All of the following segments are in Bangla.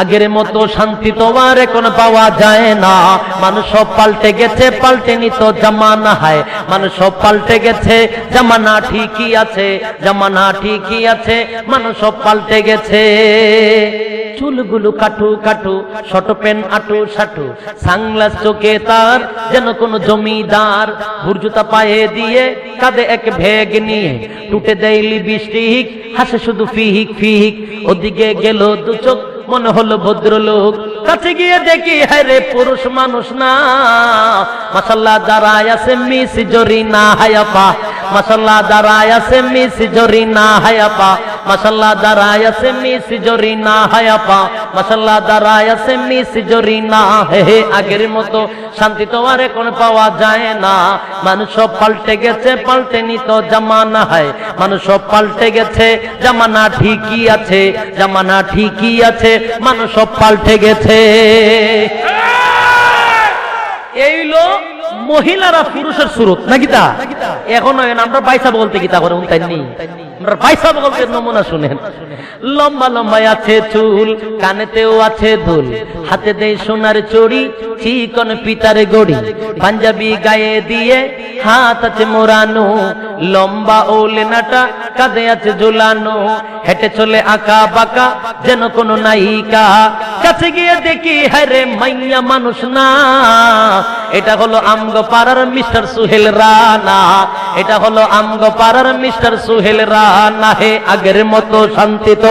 আগের মতো শান্তি তো আর এখন পাওয়া যায় না। মানুষ সব পাল্টে গেছে, পাল্টে নিত জামানা হায়। মানুষ সব পাল্টে গেছে, জামানা ঠিকই আছে, জামানা ঠিকই আছে। মানুষ সব পাল্টে গেছে। চুলগুলো কাটু কাটু শট পেন আটু সাটু। সাংলাস চোখে তার যেন কোন জমিদার। হুরজুতা পায়ে দিয়ে কাঁধে এক ভেগ নিয়ে টুটে দেয় লিপস্টিক। হাসে শুধু ফিহিক ফিহিক। ওদিকে গেল দু চোখ মনে হলো ভদ্রলোক। কাছে গিয়ে দেখি হ্যাঁ রে, পুরুষ মানুষ না। মাসাল্লাহ দাঁড়ায় আছে, মিস জরি না হায়াপা মাসাল্লাহ দাঁড়ায় আছে মিস জরি না হায়াপা মাসাল্লাহ দাঁড়ায় আছে মিস জরি না হায়াপা মাসাল্লাহ দাঁড়ায় আছে মিস জরি না হে আগের মতো শান্তি তো আর এখন পাওয়া যায় না। মানুষ সব পাল্টে গেছে, পাল্টে নিত জামানা হয়। মানুষ সব পাল্টে গেছে, জামানা ঠিকই আছে, জামানা ঠিকই আছে, মানুষ সব পাল্টে গেছে। এই লো মহিলারা পুরুষের সুরত নাকি তা? এখন আমরা পয়সা বলতে কি তা করে তাই নেই আমরা পয়সা বলতে নমুনা শুনেন। লম্বা লম্বা আছে চুল, কানেতেও আছে দুল, হাতে দেয় সোনার চড়ি, চিকন পিতার গড়ি, পাঞ্জাবি গায়ে দিয়ে হাত আছে মোরানো লম্বা ও লেনাটা কাঁধে আছে ঝুলানো, হেঁটে চলে আঁকা বাঁকা যেন কোনো নায়িকা। কাছে গিয়ে দেখি হ্যাঁ রে, মাইয়া মানুষ না। এটা হলো আমগো পাড়ার মিস্টার সুহেল রানা। এটা হলো আমগো পাড়ার মিস্টার সুহেল রানা। হে আগের মতো শান্তি তো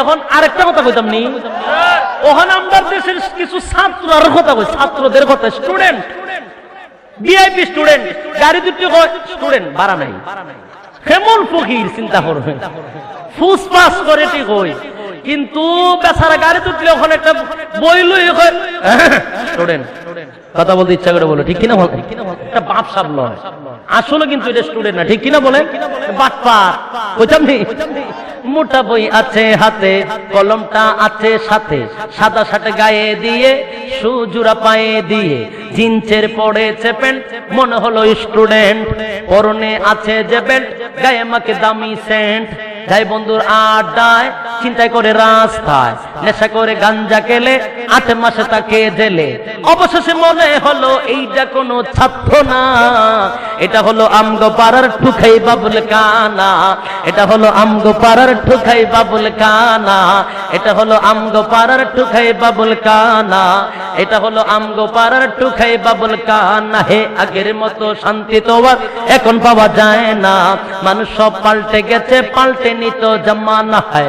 এখন আরেকটা কথা কইতাম নি? ওখানে আমাদের দেশের কিছু ছাত্রর কথা কই, ছাত্রদের কথা। স্টুডেন্ট ভিআইপি স্টুডেন্ট গাড়ি দুটি স্টুডেন্ট ভাড়া নাই। কেমন ফকির, চিন্তা করবে ফুস পাস করে ঠিক হই কিন্তু বেচারা গাড়ি তুটলে ওখানে একটা বই লই স্টুডেন্ট কথা বলতে ইচ্ছা করে বলো, ঠিক কিনা বল? একটা বাপ সাপ নয়। আসলে কিন্তু এটা স্টুডেন্ট না, ঠিক কিনা বলেন বাটপার বুঝলাম নি? মোটা বই আছে হাতে, কলমটা আছে সাথে। সাদা শার্ট গায়ে দিয়ে, সুজুরা পায়ে দিয়ে জিন্সের পড়েছে প্যান্ট মনে হলো স্টুডেন্ট। পরনে আছে যে প্যান্ট, গায়ে মাকে দামি সেন্ট। যাই বন্ধুর আড্ডায় চিন্তায় করে রাস্তায়, নেশা করে গাঞ্জা কেলে, আট মাসে তাকে জেলে। অবশেষে মনে হলো, এইটা কোনো ছাত্র না। এটা হলো আমগো পাড়ার ঠুকাই বাবুল কানা। এটা হলো আমগো পাড়ার ঠুকাই বাবুল কানা। এটা হলো আমগো পাড়ার ঠুকাই বাবুল কানা। এটা হলো আমগো পাড়ার ঠুকাই বাবুল কানা। হে আগের মতো শান্তি তো আর এখন পাওয়া যায় না। মানুষ সব পাল্টে গেছে, পাল্টে নিত জামানা। হয়